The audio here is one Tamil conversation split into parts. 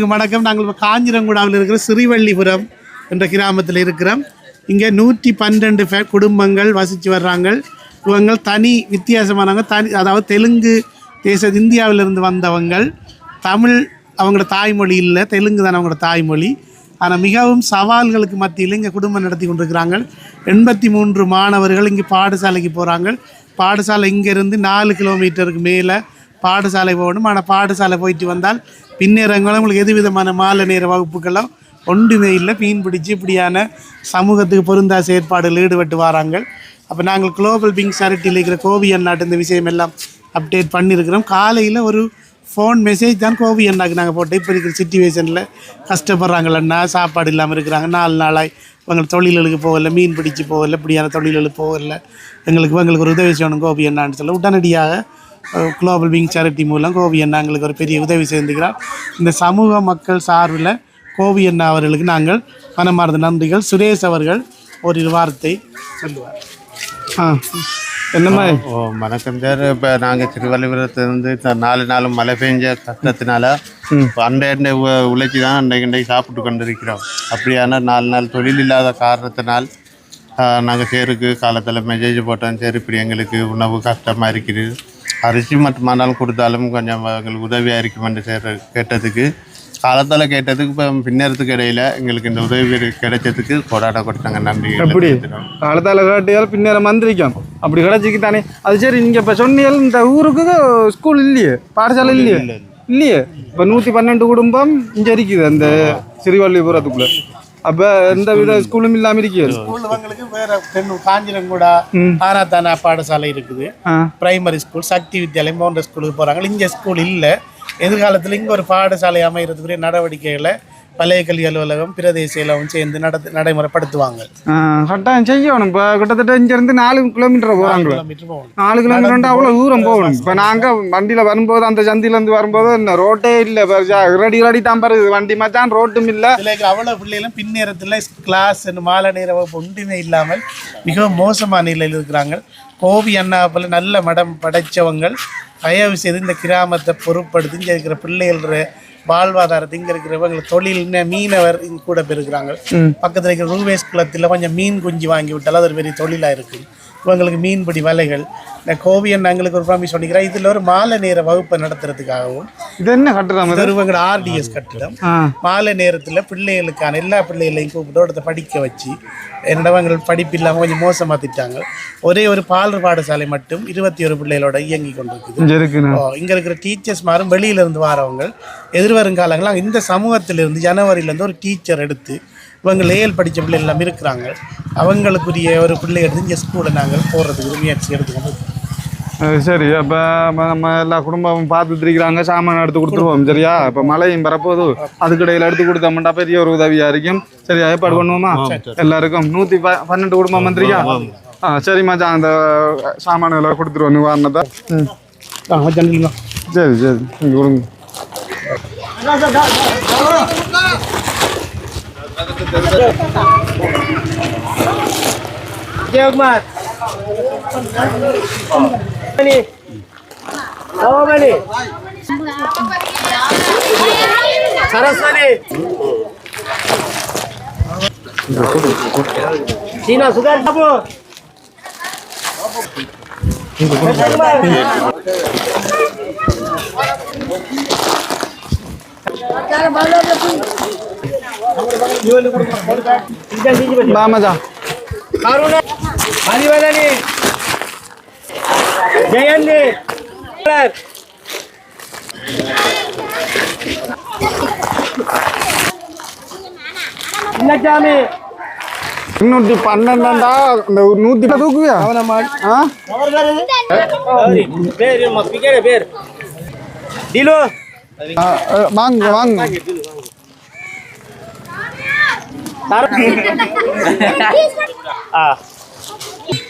வணக்கம். நாங்கள் இப்போ காஞ்சிரங்குடாவில் இருக்கிற சிறுவள்ளிபுரம் என்ற கிராமத்தில் இருக்கிறோம். இங்கே நூற்றி பன்னெண்டு ஃபே குடும்பங்கள் வசித்து வர்றாங்க. இவங்க தனி வித்தியாசமானவங்க. தனி அதாவது தெலுங்கு தேச இந்தியாவிலிருந்து வந்தவங்கள் தமிழ் அவங்களோட தாய்மொழி இல்லை. தெலுங்கு தான் அவங்களோட தாய்மொழி. ஆனால் மிகவும் சவால்களுக்கு மத்தியில் இங்கே குடும்பம் நடத்தி கொண்டிருக்கிறாங்க. எண்பத்தி மூன்று மாணவர்கள் இங்கே பாடசாலைக்கு போகிறாங்க பாடசாலை இங்கேருந்து நாலு கிலோமீட்டருக்கு மேலே பாடசாலை போகணும். ஆனால் பாடசாலை போயிட்டு வந்தால் பின்னேறங்களும் உங்களுக்கு எது விதமான மாலை நேர வகுப்புகளும் ஒன்றுமே இல்லை. மீன் பிடிச்சி இப்படியான சமூகத்துக்கு பொருந்தா செயற்பாடுகள் ஈடுபட்டு வராங்க. அப்போ நாங்கள் குளோபல் பிங் சாரிட்டியில் இருக்கிற கோவி அண்ணாட்டு இந்த விஷயம் எல்லாம் அப்டேட் பண்ணியிருக்கிறோம். காலையில் ஒரு ஃபோன் மெசேஜ் தான் கோவி அண்ணாக்கு நாங்கள் போட்டோம். இப்போ இருக்கிற சுச்சுவேஷனில் கஷ்டப்படுறாங்களண்ணா சாப்பாடு இல்லாமல் இருக்கிறாங்க. நாலு நாளாய் இவங்க தொழில்களுக்கு போகல. மீன் பிடிச்சி போகல. இப்படியான தொழில்களுக்கு போகல. எங்களுக்கு இவங்களுக்கு ஒரு உதவி செய்யணும் கோபி அண்ணான்னு சொல்ல உடனடியாக குளோபல் விங் சேரிட்டி மூலம் கோபி அண்ணா எங்களுக்கு ஒரு பெரிய உதவி செய்திருக்கிறார் இந்த சமூக மக்கள் சார்பில் கோபி அண்ணா அவர்களுக்கு நாங்கள் மனமார்ந்த நன்றிகள். சுரேஷ் அவர்கள் ஒரு வார்த்தை சொல்லுவார். ஆ என்னம்மா ஓ வணக்கம் சார். இப்போ நாங்கள் திருவள்ளுவரத்துலேருந்து நாலு நாளும் மழை பெஞ்ச கஷ்டத்தினால இப்போ அண்டை அண்டை உ- உழைச்சி தான் அண்டைக்கு அண்டை சாப்பிட்டு கொண்டிருக்கிறோம். அப்படியான நாலு நாள் தொழில் இல்லாத காரணத்தினால் நாங்கள் சேருக்கு காலத்தில் மெசேஜ் போட்டோம். சரி இப்படி எங்களுக்கு உணவு கஷ்டமாக இருக்குது. அரிசி மட்டுமானாலும் கொடுத்தாலும் கொஞ்சம் எங்களுக்கு உதவியாக இருக்குமென்று சேர் கேட்டதுக்கு காலத்தில் கேட்டதுக்கு இப்போ பின்னேறதுக்கு இடையில எங்களுக்கு இந்த உதவி கிடைச்சதுக்கு கொடாட கொடுத்தாங்க நன்றி எப்படி? காலத்தால் காட்டியால் பின்னேற மந்திரிக்கும். அப்படி கிடச்சிக்கு தானே. அது சரி நீங்கள் இப்போ சொன்னீங்க இந்த ஊருக்கு ஸ்கூல் இல்லையே? பாடசாலை இல்லையே? இல்லையே? இப்போ நூற்றி பன்னெண்டு குடும்பம் இங்கே இருக்குது அந்த சிறுவள்ளிபுரத்துக்குள்ள அப்போ எந்த வித ஸ்கூலும் இல்லாமல் இருக்குது ஸ்கூல் இவங்களுக்கு வேற தென் காஞ்சிரங்கூடா ஆராத்தானா பாடசாலை இருக்குது பிரைமரி ஸ்கூல் சக்தி வித்யாலயம் போன்ற ஸ்கூலுக்கு போகிறாங்க இங்கே ஸ்கூல் இல்லை எதிர்காலத்தில் இங்கே ஒரு பாடசாலை அமைகிறதுக்குரிய நடவடிக்கைகளை பழைய கல்வி அலுவலகம் பிரதேசியெல்லாம் சேர்ந்து நட நடைமுறைப்படுத்துவாங்க. கட்டாயம் செய்யணும். இப்போ கிட்டத்தட்ட இங்கேருந்து நாலு கிலோமீட்டர் போகிறாங்களோ நாலு கிலோமீட்டர் அவ்வளோ தூரம் போகணும். இப்போ நாங்கள் வண்டியில் வரும்போது அந்த சந்திலேருந்து வரும்போது இந்த ரோட்டே இல்லை. ரெடி ரெடி தான் பாரு. வண்டி மச்சான் ரோட்டும் இல்லை. அவ்வளோ பிள்ளைகளும் பின்னேரத்தில் கிளாஸ் மாலை நேர வகுப்பு ஒன்றுமே இல்லாமல் மிகவும் மோசமான நிலையில் இருக்கிறாங்க. கோவி அண்ணா போல நல்ல மடம் படைச்சவங்கள் தயவு செய்து இந்த கிராமத்தை பொருட்படுத்தி இங்கே இருக்கிற பிள்ளைகள வாழ்வாதாரத்தை இங்கே இருக்கிறவங்க தொழில் இன்னும் மீனவர் கூட பெருக்கிறாங்க பக்கத்தில் இருக்கிற ரூவேஸ் குளத்தில் கொஞ்சம் மீன் குஞ்சு வாங்கி விட்டால் அது ஒரு பெரிய தொழிலாக இருக்குது இவங்களுக்கு மீன்பிடி வலைகள். இந்த கோவி அண்ணா எங்களுக்கு ஒரு ப்ராமிஸ் பண்ணிக்கிறேன் இதில் ஒரு மாலை நேர வகுப்பை நடத்துறதுக்காகவும் இது என்ன கட்டுறாம இது? இவங்களோட ஆர்டிஎஸ் கட்டிடம். மாலை நேரத்தில் பிள்ளைகளுக்கான எல்லா பிள்ளைகளையும் கூப்பிட்டு ஒருத்தர் படிக்க வச்சு என்னடவங்க படிப்பு இல்லாமல் கொஞ்சம் மோசமாக திட்டாங்க. ஒரே ஒரு பால் பாடசாலை மட்டும் இருபத்தி ஒரு பிள்ளைகளோட இயங்கி கொண்டிருக்குது. இங்கே இருக்கிற டீச்சர்ஸ் மாரும் வெளியில இருந்து வரவங்க எதிர்வரும் காலங்களில் இந்த சமூகத்திலிருந்து ஜனவரியிலேருந்து ஒரு டீச்சர் எடுத்து இவங்க லேயல் படித்த பிள்ளை எல்லாம் இருக்கிறாங்க. அவங்களுக்குரிய ஒரு பிள்ளை எடுத்து இங்கே ஸ்கூலில் நாங்கள் போடுறதுக்கு முயற்சி எடுத்துக்கணும் சரி அப்போ நம்ம எல்லா குடும்பமும் பார்த்துட்ருக்கிறாங்க சாமான் எடுத்து கொடுத்துருவோம் சரியா? இப்போ மழையும் பரப்போது அதுக்கிடையில் எடுத்து கொடுத்தோம்னா பெரிய ஒரு உதவியாக இருக்கும். சரியா ஏற்பாடு பண்ணுவோமா? எல்லாருக்கும். நூற்றி ப பன்னெண்டு குடும்பம் வந்துருக்கா ஆ சரி மச்சான் அந்த சாமான்களை கொடுத்துருவோம் நிவாரணத்தை. சரி சரி. நீங்கள் கொடுங்க. ஜெயகுமார். సరస్వతి చీనా సుగర్ డబ్బు బాగా మజా மதிவதனி ஜெயந்தி. சின்னசாமி முன்னூத்தி பன்னெண்டாண்டா? இந்த நூத்தி தூக்குவியா? வாங்க வாங்க. ஆ.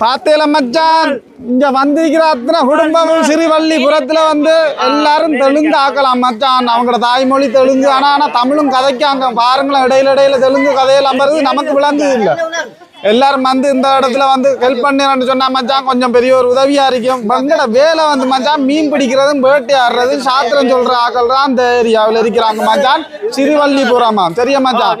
பாத்தேல மச்சான் இங்க வந்திருக்கிற அத்தனை குடும்பமும் சிறுவள்ளிபுரத்துல வந்து எல்லாரும் தெலுங்கு ஆக்கலாம் மச்சான் அவங்களோட தாய்மொழி தெலுங்கு ஆனா ஆனா தமிழும் கதைக்காங்க பாருங்களேன் இடையில இடையில தெலுங்கு கதையெல்லாம் வருது நமக்கு விளங்குது இல்ல எல்லாரும் வந்து இந்த இடத்துல வந்து ஹெல்ப் பண்ணிடுறேன்னு சொன்னா மச்சான் கொஞ்சம் பெரிய ஒரு உதவியா இருக்கும். எங்கட வேலை வந்து மச்சான் மீன் பிடிக்கிறதும் வேட்டையாடுறதும் சாத்திரம் சொல்ற ஆக்கள் தான் அந்த ஏரியாவில் இருக்கிறாங்க மச்சான். சிறுவள்ளிபுரமா சரியா மச்சான்?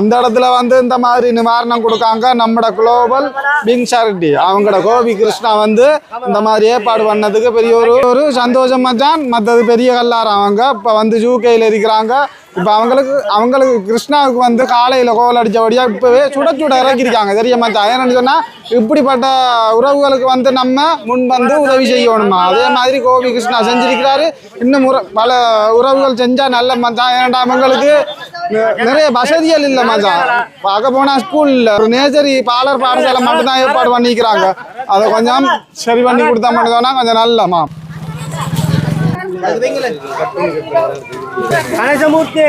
அந்த இடத்துல வந்து இந்த மாதிரி நிவாரணம் கொடுக்காங்க நம்மட குளோபல் பிங் சாரிட்டி அவங்களோட கோபி கிருஷ்ணா வந்து இந்த மாதிரி ஏற்பாடு பண்ணதுக்கு பெரிய ஒரு ஒரு சந்தோஷம் மச்சான். மற்றது பெரிய கல்லாரம் அவங்க. இப்போ வந்து ஜூகேயில் இருக்கிறாங்க. இப்போ அவங்களுக்கு அவங்களுக்கு கிருஷ்ணாவுக்கு வந்து காலையில் கோவில் அடித்தபடியாக இப்போவே சுட சுட இறக்கிருக்காங்க தெரிய மச்சான் ஏன்னு சொன்னால் இப்படிப்பட்ட உறவுகளுக்கு வந்து நம்ம முன் வந்து உதவி செய்யணுமா? அதே மாதிரி கோபி கிருஷ்ணா செஞ்சிருக்கிறாரு. இன்னும் உற பல உறவுகள் செஞ்சால் நல்ல மச்சான் ஏன்டா அவங்களுக்கு நிறைய வசதிகள் இல்லை மச்சான் பார்க்க போனால் ஸ்கூல் ஒரு நேச்சரி பாலர் பாடசாலை மட்டும்தான் ஏற்பாடு பண்ணிக்கிறாங்க. அதை கொஞ்சம் சரி பண்ணி கொடுத்தா மட்டும் தானே கொஞ்சம் আড়াইশো মুহূর্তে